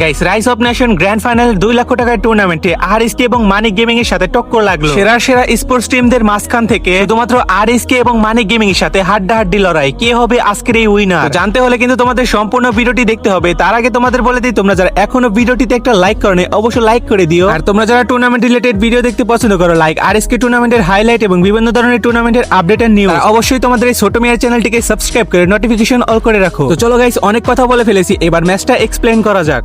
Guys rise of nation grand final দুই লক্ষ টাকার টুর্নামেন্টে আরএসকে এবং মানিক গেমিং এর সাথে টক্কর লাগল। সেরা সেরা স্পোর্টস টিমদের মাঝখান থেকে শুধুমাত্র আরএসকে এবং মানিক গেমিং এর সাথে হাড্ডাহাড্ডি লড়াই। কে হবে আজকের এই উইনার জানতে হলে কিন্তু তোমাদের সম্পূর্ণ ভিডিওটি দেখতে হবে। তার আগে তোমাদের বলে দিই, তোমরা যারা এখনও ভিডিওটিতে একটা লাইক করনি, অবশ্যই লাইক করে দিও। আর তোমরা যারা টুর্নামেন্ট রিলেটেড ভিডিও দেখতে পছন্দ করো লাইক আর আরএসকে টুর্নামেন্টের হাইলাইট এবং বিভিন্ন ধরনের টুর্নামেন্টের আপডেট এন্ড নিউজ অবশ্যই তোমাদের এই ছোট মিয়ার চ্যানেলটিকে সাবস্ক্রাইব করে নোটিফিকেশন অল করে রাখো। তো চলো গাইস অনেক কথা বলে ফেলেছি। এবার ম্যাচটা এক্সপ্লেন করা যাক।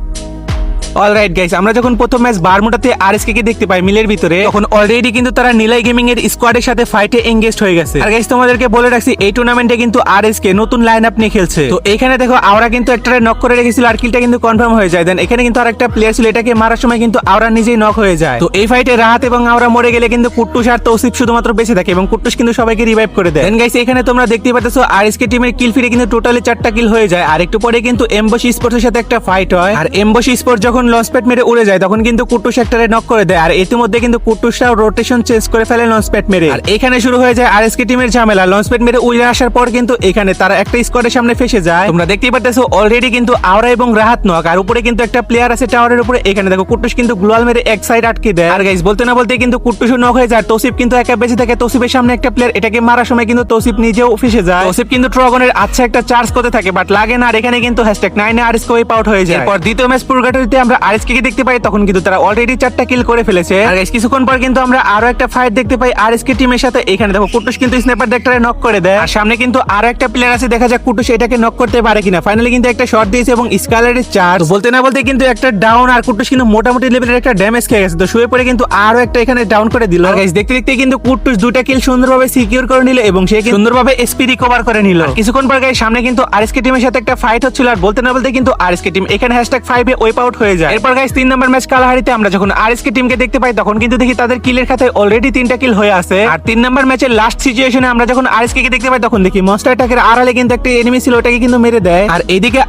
অলরাইট গাইস আমরা যখন প্রথম ম্যাচ বারমুটাতে আরএসকে কে দেখতে পাই মিলের ভিতরে, তখন অলরেডি কিন্তু তারা নিলাই গেমিং এর স্কোয়াডের সাথে ফাইটে এঙ্গেজড হয়ে গেছে। আর গাইস তোমাদেরকে বলে রাখছি, এই টুর্নামেন্টে কিন্তু আরএসকে নতুন লাইন আপ নিয়ে খেলছে। তো এখানে দেখো আওরা কিন্তু একটা নক করে রেখেছিল আর কিলটা কিন্তু কনফার্ম হয়ে যায়। দেন এখানে কিন্তু আরেকটা প্লেয়ার ছিল, এটাকে মারার সময় কিন্তু আওরা নিজেই নক হয়ে যায়। তো এই ফাইটে রাহাত এবং আওরা মরে গেলে কিন্তু কুট্টুস আর তৌসিফ শুধুমাত্র বেঁচে থাকে এবং কুট্টুস কিন্তু সবাইকে রিভাইভ করে দেয়। দেন গাইস এখানে তোমরা দেখতে পাচ্ছ আরএসকে টিমের কিল ফিরে কিন্তু টোটালি চারটা কিল হয়ে যায়। আর একটু পরে কিন্তু এমবসি স্পোর্টসের সাথে একটা ফাইট হয়। আর এমবসি স্পোর্ট যখন লঞ্চ প্যাড মেরে উড়ে যায়, তখন কিন্তু কুট্টুস একটারে নক করে দেয়। আর ইতিমধ্যে কিন্তু কুট্টুসরাও রোটেশন চেঞ্জ করে ফেলে লঞ্চ প্যাড মেরে। আর এখানে শুরু হয়ে যায় আরএসকে টিমের ঝামেলা। লঞ্চ প্যাড মেরে উড়ে আসার পর কিন্তু এখানে তারা একটা স্কোয়াডের সামনে ফেসে যায়। তোমরা দেখতেই পাচ্ছ অলরেডি কিন্তু আওরা এবং রাহাত নক আর উপরে কিন্তু একটা প্লেয়ার আছে টাওয়ারের উপরে। এখানে দেখো কুট্টুস কিন্তু গ্লোয়াল মেরে এক সাইড আটকে দেয়। আর গাইস বলতে না বলতে কিন্তু কুট্টুস নক হয়ে যায়। তৌসিফ কিন্তু একা বেঁচে থাকে। তৌসিফের সামনে একটা প্লেয়ার এটাকে মারার সময় কিন্তু তৌসিফ নিজেও ফেসে যায়। তৌসিফ কিন্তু ট্রগনের আচ্ছা একটা চার্জ করতে থাকে বাট লাগে না। আর এখানে কিন্তু হ্যাশট্যাগ নাইনে আরএসকে ওয়াইপ আউট হয়ে যায়। এরপর দ্বিতীয় ম্যাচ পুরগাটরিতে আমরা আরএসকে কে দেখতে পাই তখন কিন্তু তারা অলরেডি চারটা কিল করে ফেলেছে। আর guys, কিছুক্ষণ পর কিন্তু আমরা আরও একটা ফাইট দেখতে পাই আরএসকে টিমের সাথে। এখানে দেখো কুটুস কিন্তু স্নাইপার দেখটারে নক করে দেয়। আর সামনে কিন্তু আরও একটা প্লেয়ার আছে দেখা যাক কুটুস এটাকে নক করতে পারে কিনা। ফাইনালি কিন্তু একটা শট দিয়েছে এবং স্কালারের চার্জ বলতে না বলতে কিন্তু একটা ডাউন আর কুটুস কিন্তু মোটামুটি লেভেলের একটা ড্যামেজ খেয়ে গেছে। তো শুয়ে পড়ে কিন্তু আরও একটা এখানে ডাউন করে দিল। আর guys, দেখতে দেখতে কিন্তু কুটুস দুটা কিল সুন্দরভাবে সিকিউর করে নিল এবং সে সুন্দরভাবে এসপি রিকভার করে নিল। কিছুক্ষণ পর গাইস সামনে কিন্তু আরএসকে টিমের সাথে একটা ফাইট হচ্ছিল। আর বলতে না বলতে কিন্তু আর আরএসকে টিম এখানে হ্যাশট্যাগ ফাইভে ওয়েপ আউট হয়ে যায়। এরপর গাইস তিন নম্বর ম্যাচ কালাহারিতে আমরা যখন দেখতে পাই, তখন কিন্তু দেখি তাদের কিলের খাতায় অলরেডি তিনটা কিল হয়ে আছে। আর তিন নম্বর ম্যাচের লাস্ট সিচুয়েশনে আমরা যখন কে দেখতে পাই, তখন দেখি আড়ালে কিন্তু একটা এনিমি ছিল, ওটাকে কিন্তু মেরে দেয়। আর এদিকে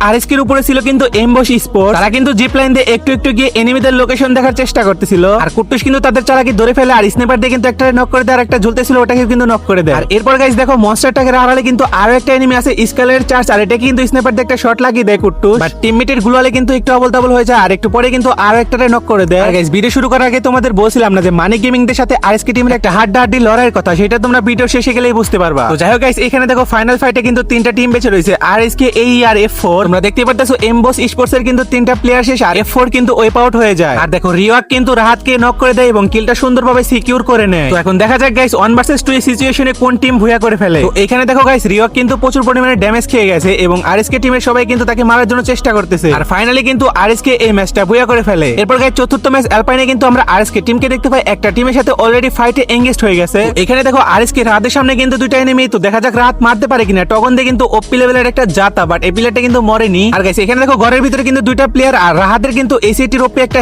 উপরে ছিল কিন্তু এমবস স্পোর্ট তারা কিন্তু জিপ লাইন দিয়ে একটু একটু গিয়ে এনিমিদের লোকেশন দেখার চেষ্টা করতেছিল। আর কিন্তু তাদের চালাকি ধরে ফেলে, আর স্নাইপার দিয়ে কিন্তু একটা নক করে দেয়, আর একটা ঝুলতেছিল ওটাকে কিন্তু নক করে দেয়। আর এরপর গাইস দেখো মনস্টার অ্যাটাকের আড়ালে কিন্তু আরও একটা এনিমি আছে স্কালের চার্জ আর এটা কিন্তু স্নাইপার দিয়ে একটা শট লাগিয়ে দেয় কুট্টুস বাট টিমমেটের গুলালে কিন্তু একটু অবল তাবল আর একটু পরে কিন্তু আরও একটা নক করে দেয়। আর গাইস ভিডিও শুরু করার আগে তোমাদের বলছিলাম না যে মানি গেমিং দের সাথে আরএসকে টিমের একটা হাড্ডাহাড্ডি লড়াইয়ের কথা, সেটা তোমরা ভিডিও শেষে গেলেই বুঝতে পারবা। তো যাই হোক গাইস এখানে দেখো ফাইনাল ফাইটে কিন্তু তিনটা টিম বেঁচে রয়েছে আরএসকে এই আর এফ ফোর তোমরা দেখতে পাচ্ছ এমবস স্পোর্টস এর কিন্তু তিনটা প্লেয়ার শেষ, আর এফ ফোর কিন্তু ওয়েপ আউট হয়ে যায়। আর দেখো রিওয়াক কিন্তু রাহাতকে নক করে দেয় এবং কিলটা সুন্দরভাবে সিকিউর করে নেয়। তো এখন দেখা যাক গাইস ওয়ান ভার্সেস টু সিচুয়েশনে কোন টিম ভুয়া করে ফেলে। তো এখানে দেখো গাইস রিওয়াক কিন্তু প্রচুর পরিমাণে ড্যামেজ খেয়ে গেছে এবং আর আরএসকে টিমের সবাই কিন্তু তাকে মারার জন্য চেষ্টা করতেছে। আর ফাইনালি কিন্তু আরএসকে এই ম্যাচটা ভুয়া করে ফেলে। এরপর গাইস চতুর্থ ম্যাচ অ্যালপাইনে কিন্তু আমরা টিমকে দেখতে পাই। একটা টিমের সাথে অলরেডি ফাইটে হয়ে গেছে। এখানে দেখো রাতের সামনে কিন্তু তো দেখা যাক রাত মারতে পারে কিনা। টগন দিয়ে কিন্তু ওপি লেভেলের একটা জাতা বাট এই প্লেয়ারটা কিন্তু মরেনি। আর এখানে দেখো ঘরের ভিতরে কিন্তু দুইটা প্লেয়ার আর রাহাতের কিন্তু এসিটির একটা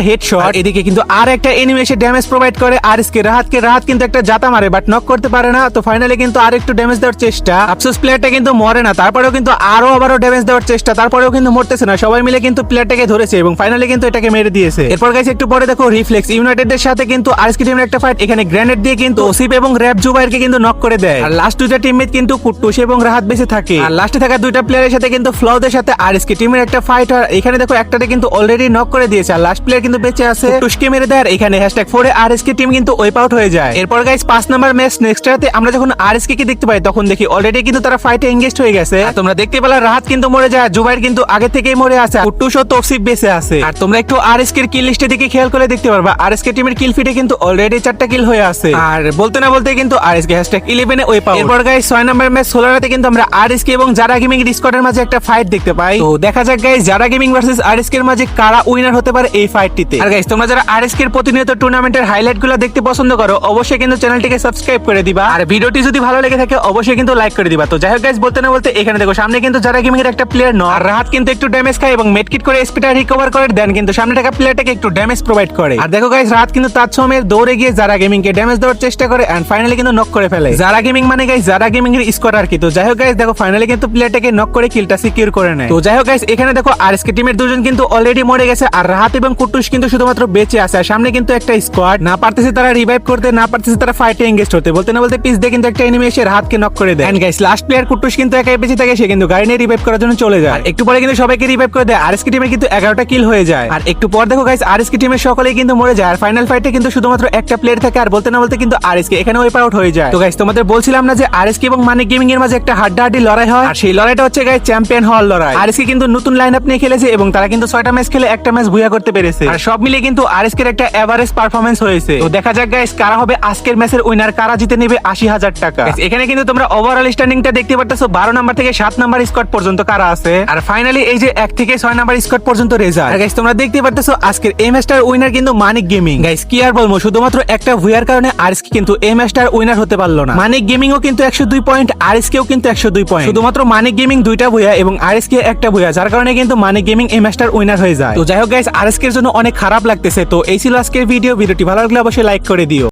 এদিকে কিন্তু আর একটা এনিমি এসে ড্যামেজ প্রোভাইড করে আরএসকে। রাহাতকে, রাহাত কিন্তু একটা জাতা মারে বাট নক করতে পারে না। তো ফাইনালি কিন্তু আর একটু ড্যামেজ দেওয়ার চেষ্টা। আফসোস প্লেয়ারটা কিন্তু মরে না, তারপরেও কিন্তু আরও আবারও ড্যামেজ দেওয়ার চেষ্টা, তারপরেও কিন্তু মরতেছে না। সবাই মিলে কিন্তু প্লেয়ারটাকে ধরেছে এবং ফাইনালি কিন্তু এটাকে মেরে দিয়েছে। এরপর গাইস একটু পরে দেখো রিফ্লেক্স ইউনাইটেড এর সাথে কিন্তু আরএসকে টিমের একটা ফাইট এখানে গ্রেনেড দিয়ে কিন্তু ওসিপ এবং র‍্যাপ জুবাইরকে কিন্তু নক করে দেয়। আর লাস্ট দুইটা টিমমেট কিন্তু কুট্টুস এবং রাহাত বেঁচে থাকে। আর লাস্টে থাকা দুইটা প্লেয়ারের সাথে কিন্তু ফ্লাউদের সাথে আরএসকে টিমের একটা ফাইট আর এখানে দেখো একটাতে কিন্তু অলরেডি নক করে দিয়েছে। আর লাস্ট প্লেয়ার কিন্তু বেঁচে আছে। কুট্টুসকে মেরে দেয়। আর এখানে হ্যাশট্যাগ ফোরে আরএসকে টিম কিন্তু ওয়েপ আউট হয়ে যায়। এরপর গাইস পাঁচ নাম্বার ম্যাচ নেক্সট রাতে আমরা যখন আরএসকে কে দেখতে পাই, তখন দেখি অলরেডি কিন্তু তারা ফাইটে এঙ্গেজড হয়ে গেছে। তোমরা দেখতে পেলা রাহাত কিন্তু মরে যায়। জুবাইর কিন্তু আগে থেকেই মরে আছে। কুট্টুস ও তফসিফ বেঁচে আছে। আর তোমরা একটু আরএসকে এর কিল লিস্টে দিকে খেয়াল করে দেখতে পারবা। আরএসকে টিমের কিল ফিটে কিন্তু অলরেডি চারটা কিল হয়ে আছে। আর বলতে না বলতে কিন্তু আরএসকে হ্যাশট্যাগ 11 এ ওয়েপ আউট এরপর গাইস ছয় নাম্বার ম্যাচ সোলারাতে কিন্তু আমরা আরএসকে এবং জারা গেমিং ডিসকর্ডের মাঝে একটা ফাইট দেখতে পাই। তো দেখা যাক guys Zara gaming versus RSK এর মাঝে কারা উইনার হতে পারে এই ফাইটটিতে আর গাইস তোমরা যারা আরএসকে এর প্রতিনিয়ত টুর্নামেন্টের হাইলাইটগুলো দেখতে পছন্দ করো, অবশ্যই কিন্তু চ্যানেলটিকে সাবস্ক্রাইব করে দিবা। আর ভিডিওটি যদি ভালো লেগে থাকে, অবশ্যই কিন্তু লাইক করে দিবা। তো যাই হোক গাইস বলতে না বলতে এখানে দেখো, সামনে কিন্তু জারা গেমিং এর একটা প্লেয়ার নয়। আর রাহাত কিন্তু একটু ড্যামেজ খায় এবং মেডকিট করে স্পিডটা রিকভার করে দেন কিন্তু সামনে থাকা প্লেয়ারটাকে একটু ড্যামেজ প্রোভাইড করে। আর দেখো গাইস রাত কিন্তু সময় দৌড়ে গিয়ে জারা গেমিং কে ড্যামেজ দেওয়ার চেষ্টা করে এন্ড ফাইনালি কিন্তু নক করে ফেলে। জারা গেমিং মানে গাইস জারা গেমিং এর স্কোয়াড আর কি। তো যাই হোক গাইস দেখো ফাইনালি কিন্তু প্লেয়ারটাকে নক করে কিলটা সিকিউর করে নেয়। তো যাই হোক গাইস এখানে দেখো আরএসকে টিমের দুজন কিন্তু অলরেডি মরে গেছে আর রাহাত এবং কুটুস কিন্তু শুধুমাত্র বেঁচে আছে। আর সামনে কিন্তু একটা স্কোয়াড না পারতেছে তারা রিভাইভ করতে, না পারতেছে তারা ফাইটে এঙ্গেজ হতে বলতে না বলতে পিস দিয়ে কিন্তু একটা এনিমি এসে রাহাতকে নক করে দেয়। এন্ড গাইস লাস্ট প্লেয়ার কুটুস কিন্তু একাই বেঁচে থাকে, সে কিন্তু গাড়ি নিয়ে রিভাইভ করার জন্য চলে যায়। একটু পরে কিন্তু সবাইকে রিভাইভ করে দেয়। আরএসকে টিমের কিন্তু এগারোটা কিল হয়ে যায়। যায় আর একটু পর দেখো গাইস আরএসকে টিমের সকলেই কিন্তু মরে যায়। আর ফাইনাল ফাইটে কিন্তু শুধুমাত্র একটা প্লেয়ার থাকে, আর বলতে না বলতে কিন্তু আরএসকে এখানে ওয়েপ আউট হয়ে যায়। তো গাইস তোমাদের বলছিলাম না যে আরএসকে এবং মানিক গেমিং এর মাঝে একটা হাড্ডাহাড্ডি লড়াই হয়? আর সেই লড়াইটা হচ্ছে গাইস চ্যাম্পিয়ন হওয়ার লড়াই। আরএসকে কিন্তু নতুন লাইন আপ নিয়ে খেলেছে এবং তারা কিন্তু ছয়টা ম্যাচ খেলে একটা ম্যাচ ভুয়া করতে পেরেছে। আর সব মিলিয়ে কিন্তু আরএসকে এর একটা এভারেজ পারফরমেন্স হয়েছে। তো, দেখা যাক গাইস কারা হবে আজকের ম্যাচের উইনার কারা জিতে নেবে আশি হাজার টাকা। এখানে কিন্তু তোমরা ওভারঅল স্ট্যান্ডিংটা দেখতে পারতেছো, বারো নাম্বার থেকে সাত নাম্বার স্কোয়াড পর্যন্ত কারা আছে? আর ফাইনালি এই যে এক থেকে ছয় নাম্বার স্কোয়াড পর্যন্ত রেজাল্ট গাইস তোমরা দেখতে পারতেছো আজকের এই ম্যাচটার উইনার কিন্তু মানিক গেমিং গাইস কি আর বলব, শুধুমাত্র একটা ভুয়ার কারণে আরএসকে কিন্তু এই ম্যাচটার উইনার হতে পারল না। মানিক গেমিং ও কিন্তু একশো দুই পয়েন্ট আরএসকেও কিন্তু একশো দুই পয়েন্ট শুধুমাত্র মানিক গেমিং দুইটা ভুয়া এবং আরএসকে একটা ভুয়া যার কারণে কিন্তু মানিক গেমিং এই ম্যাচটার উইনার হয়ে যায়। তো যাই হোক গাইস আরএসকে এর জন্য অনেক খারাপ লাগতেছে। তো এই ছিল আজকের ভিডিও ভিডিওটি ভালো লাগলে অবশ্যই লাইক করে দিও।